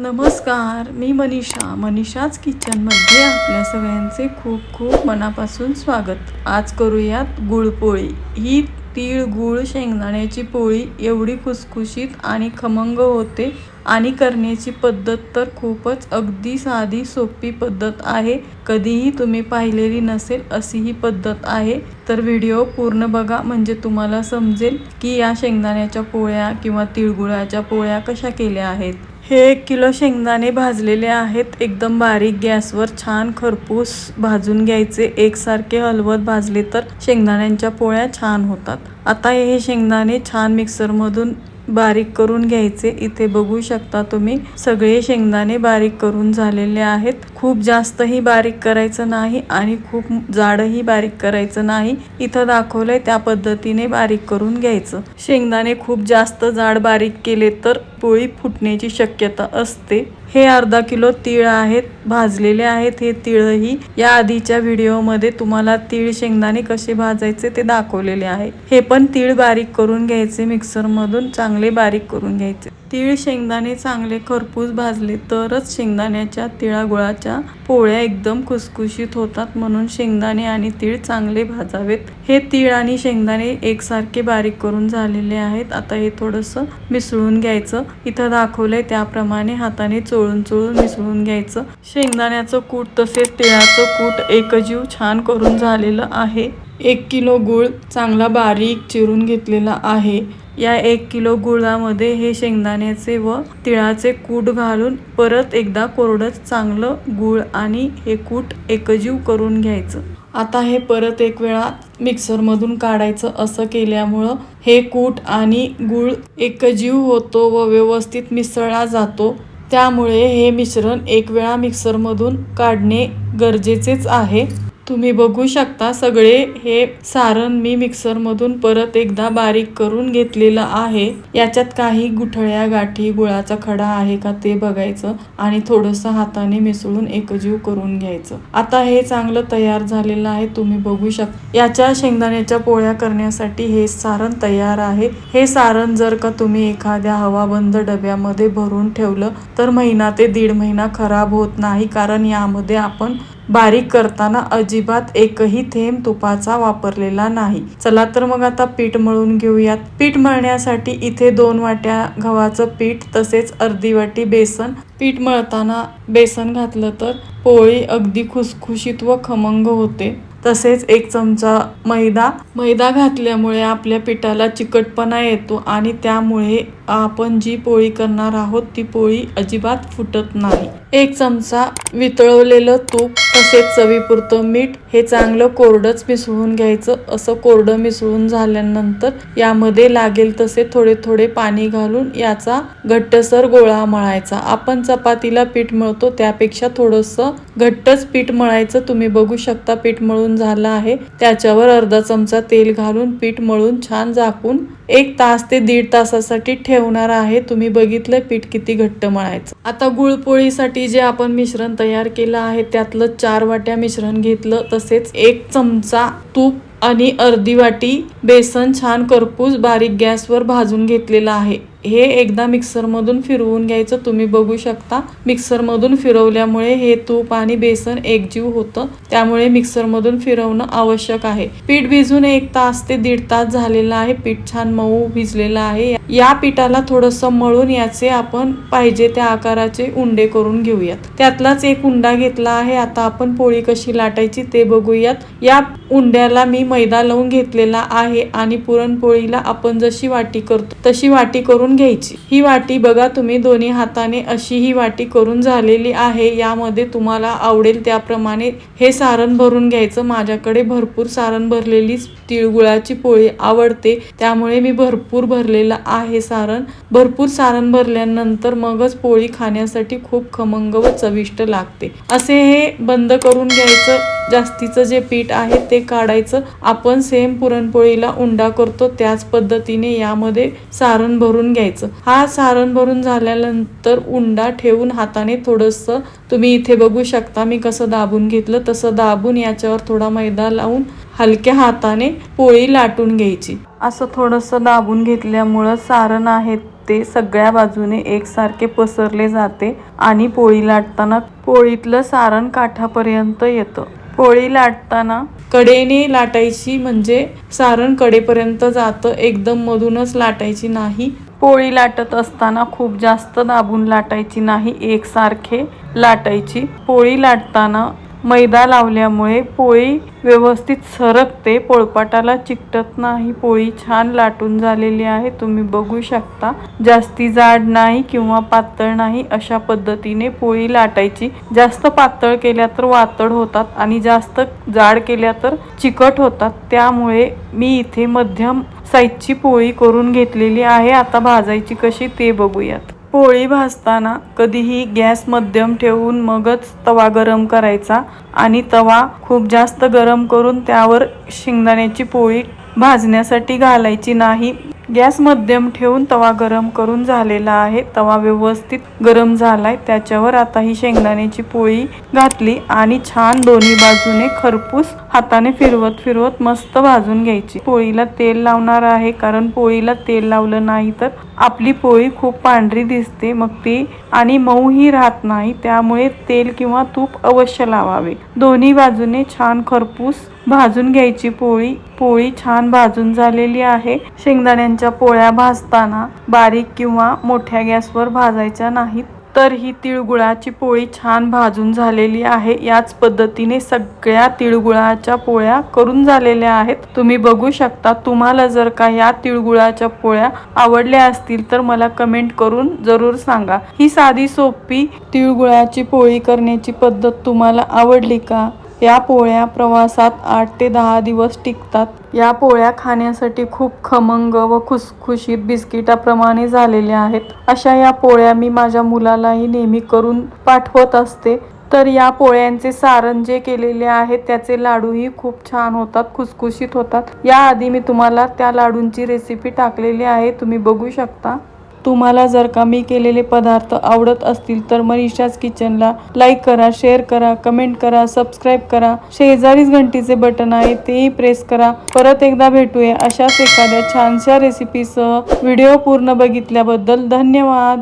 नमस्कार मी मनीषा. मनीषाच किचनमध्ये आपल्या सगळ्यांचे खूप खूप मनापासून स्वागत. आज करूयात गुळपोळी ही तीळ गुळ शेंगदाण्याची पोळी एवढी खुसखुशीत आणि खमंग होते आणि करण्याची पद्धत तर खूपच अगदी साधी सोपी पद्धत आहे. कधीही तुम्ही पाहिलेली नसेल अशी ही पद्धत आहे. तर व्हिडिओ पूर्ण बघा म्हणजे तुम्हाला समजेल की या शेंगदाण्याच्या पोळ्या किंवा तिळगुळाच्या पोळ्या कशा केल्या आहेत. हे एक किलो शेंगदाणे भाजलेले आहेत. एकदम बारीक गॅसवर छान खरपूस भाजून घ्यायचे. एकसारखे हलवत भाजले तर शेंगदाण्यांच्या पोळ्या छान होतात. आता हे शेंगदाणे छान मिक्सरमधून बारीक करून घ्यायचे. इथे बघू शकता तुम्ही सगळे शेंगदाणे बारीक करून झालेले आहेत. खूप जास्तही बारीक करायचं नाही आणि खूप जाडही बारीक करायचं नाही. इथं दाखवलंय त्या पद्धतीने बारीक करून घ्यायचं. शेंगदाणे खूप जास्त जाड बारीक केले तर पोळी फुटण्याची शक्यता असते. हे अर्धा किलो तीळ आहेत भाजलेले आहेत. हे तीळही या आधीच्या व्हिडिओमध्ये तुम्हाला तीळ शेंगदाणे कसे भाजायचे ते दाखवलेले आहे. हे पण तीळ बारीक करून घ्यायचे मिक्सरमधून चांगले बारीक करून घ्यायचे. तीळ शेंगदाणे चांगले खरपूस भाजले तरच शेंगदाण्याच्या तिळागुळाच्या पोळ्या एकदम खुसखुशीत होतात म्हणून शेंगदाणे आणि तीळ चांगले भाजावेत. हे तीळ आणि शेंगदाणे एकसारखे बारीक करून झालेले आहेत. आता हे थोडंसं मिसळून घ्यायचं. इथं दाखवलंय त्याप्रमाणे हाताने चोळून चोळून मिसळून घ्यायचं. शेंगदाण्याचं कूट तसेच तिळाचं कूट एकजीव छान करून झालेलं आहे. एक किलो गूळ चांगला बारीक चिरून घेतलेला आहे. या एक किलो गुळामध्ये हे शेंगदाण्याचे व तिळाचे कूट घालून परत एकदा कोरडं चांगलं गूळ आणि हे कूट एकजीव करून घ्यायचं. आता हे परत एक वेळा मिक्सरमधून काढायचं. असं केल्यामुळं हे कूट आणि गूळ एकजीव होतो व व्यवस्थित मिसळला जातो. त्यामुळे हे मिश्रण एक वेळा मिक्सरमधून काढणे गरजेचेच आहे. तुम्ही बघू शकता सगळे हे सारण मी मिक्सरमधून परत एकदा बारीक करून घेतलेलं आहे. याच्यात काही गुठळ्या गाठी गुळाचा खडा आहे का ते बघायचं आणि थोडंसं हाताने मिसळून एकजीव करून घ्यायचं. आता हे चांगलं तयार झालेलं आहे तुम्ही बघू शकता याच्या शेंगदाण्याच्या पोळ्या करण्यासाठी हे सारण तयार आहे. हे सारण जर का तुम्ही एखाद्या हवाबंद डब्यामध्ये भरून ठेवलं तर महिना ते दीड महिना खराब होत नाही कारण यामध्ये आपण बारीक करताना अजिबात एकही थेंब तुपाचा वापरलेला नाही. चला तर मग आता पीठ मळून घेऊयात. पीठ मळण्यासाठी इथे दोन वाट्या गव्हाचं पीठ तसेच अर्धी वाटी बेसन. पीठ मळताना बेसन घातलं तर पोळी अगदी खुसखुशीत व खमंग होते. तसेच एक चमचा मैदा. मैदा घातल्यामुळे आपल्या पिठाला चिकटपणा येतो आणि त्यामुळे आपण जी पोळी करणार आहोत ती पोळी अजिबात फुटत नाही. एक चमचा वितळवलेलं तूप तसेच चवीपुरतं मीठ हे चांगलं कोरडंच मिसळून घ्यायचं. असं कोरडं मिसळून झाल्यानंतर यामध्ये लागेल तसे थोडे थोडे पाणी घालून याचा घट्टसर गोळा मळायचा. आपण चपातीला पीठ मळतो त्यापेक्षा थोडंसं घट्टच पीठ मळायचं. तुम्ही बघू शकता पीठ मळून झालं आहे. त्याच्यावर अर्धा चमचा तेल घालून पीठ मळून छान झाकून एक तास ते दीड तासासाठी ठेवणार आहे. तुम्ही बघितलं पीठ किती घट्ट मळायचं. आता गुळपोळीसाठी जे आपण मिश्रण तयार केलं आहे त्यातलं चार वाट्या मिश्रण घेतलं. तसेच एक चमचा तूप आणि अर्धी वाटी बेसन छान करपूस बारीक गॅसवर भाजून घेतलेलं आहे. हे एकदा मिक्सरमधून फिरवून घ्यायचं तुम्ही बघू शकता. मिक्सरमधून फिरवल्यामुळे हे तूप आणि बेसन एकजीव होतं. त्यामुळे मिक्सरमधून फिरवणं आवश्यक आहे. पीठ भिजून एक तास ते दीड तास झालेलं आहे. पीठ छान मऊ भिजलेलं आहे. या पिठाला थोडंसं मळून याचे आपण पाहिजे त्या आकाराचे उंडे करून घेऊयात. त्यातलाच एक उंडा घेतला आहे. आता आपण पोळी कशी लाटायची ते बघूयात. या उंड्याला मी मैदा लावून घेतलेला आहे आणि पुरणपोळीला आपण जशी वाटी करतो तशी वाटी करून घ्यायची. ही वाटी बघा तुम्ही दोन्ही हाताने अशी ही वाटी करून झालेली आहे. यामध्ये तुम्हाला आवडेल त्याप्रमाणे हे सारण भरून घ्यायचं. माझ्याकडे भरपूर सारण भरलेली तिळगुळाची पोळी आवडते. त्यामुळे मी भरपूर भरलेलं आहे सारण. भरपूर सारण भरल्यानंतर मगच पोळी खाण्यासाठी खूप खमंग व चविष्ट लागते. असे हे बंद करून घ्यायचं. जास्तीचं जे पीठ आहे ते काढायचं. आपण सेम पुरणपोळीला उंडा करतो त्याच पद्धतीने यामध्ये सारण भरून घ्यायचं. हा सारण भरून झाल्यानंतर उंडा ठेवून हाताने थोडंसं तुम्ही इथे बघू शकता. मी कसं दाबून घेतलं तसं दाबून याच्यावर थोडा मैदा लावून हलक्या हाताने पोळी लाटून घ्यायची. असं थोडंसं दाबून घेतल्यामुळं सारण आहे ते सगळ्या बाजूने एकसारखे पसरले जाते आणि पोळी लाटताना पोळीतलं सारण काठापर्यंत येतं. पोळी लाटताना कडेने लाटायची म्हणजे सारण कडेपर्यंत जातं. एकदम मधूनच लाटायची नाही. पोळी लाटत असताना खूप जास्त दाबून लाटायची नाही एकसारखे लाटायची. पोळी लाटताना मैदा लावल्यामुळे पोळी व्यवस्थित सरकते पोळपाटाला चिकटत नाही. पोळी छान लाटून झालेली आहे तुम्ही बघू शकता. जास्ती जाड नाही किंवा पातळ नाही अशा पद्धतीने पोळी लाटायची. जास्त पातळ केल्या तर वातड होतात आणि जास्त जाड केल्या तर चिकट होतात. त्यामुळे मी इथे मध्यम साईजची पोळी करून घेतलेली आहे. आता भाजायची कशी ते बघूयात. पोळी भाजताना कधीही गॅस मध्यम ठेवून मगच तवा गरम करायचा आणि तवा खूप जास्त गरम करून त्यावर शेंगदाण्याची पोळी भाजण्यासाठी घालायची नाही. गॅस मध्यम ठेवून तवा गरम करून झालेला आहे. तवा व्यवस्थित गरम झालाय. त्याच्यावर आता ही शेंगदाण्याची पोळी घातली आणि छान दोन्ही बाजूने खरपूस हाताने फिरवत फिरवत मस्त भाजून घ्यायची. पोळीला तेल लावणार आहे. कारण पोळीला तेल लावलं नाही तर आपली पोळी खूप पांढरी दिसते मग ती आणि मऊही राहत नाही त्यामुळे तेल किंवा तूप अवश्य लावावे. दोन्ही बाजूने छान खरपूस भाजून घ्यायची पोळी. पोळी छान भाजून झालेली आहे. शेंगदाण्यांच्या पोळ्या भाजताना बारीक किंवा मोठ्या गॅसवर भाजायच्या नाहीत. तर ही तिळगुळाची पोळी छान भाजून झालेली आहे. याच पद्धतीने सगळ्या तिळगुळाच्या पोळ्या करून झालेल्या आहेत. तुम्ही बघू शकता तुम्हाला जर का या तिळगुळाच्या पोळ्या आवडल्या असतील तर मला कमेंट करून जरूर सांगा. ही साधी सोपी तिळगुळाची पोळी करण्याची पद्धत तुम्हाला आवडली का? या पोळ्या प्रवासात आठ ते दहा दिवस टिकतात. या पोळ्या खाण्यासाठी खूप खमंग व खुसखुशीत बिस्किटाप्रमाणे झालेल्या आहेत. अशा या पोळ्या मी माझ्या मुलालाही नेहमी करून पाठवत असते. तर या पोळ्यांचे सारण जे केलेले आहेत त्याचे लाडूही खूप छान होतात खुसखुशीत होतात. याआधी मी तुम्हाला त्या लाडूंची रेसिपी टाकलेली आहे तुम्ही बघू शकता. तुम्हाला जर का मी केलेले पदार्थ आवडत असतील तर मनीषाच किचनला लाईक करा शेअर करा कमेंट करा सबस्क्राईब करा. शेजारीच घंटीचे बटन आहे तेही प्रेस करा. परत एकदा भेटूया अशाच एखाद्या छानशा रेसिपीसह व्हिडिओ पूर्ण बघितल्याबद्दल धन्यवाद.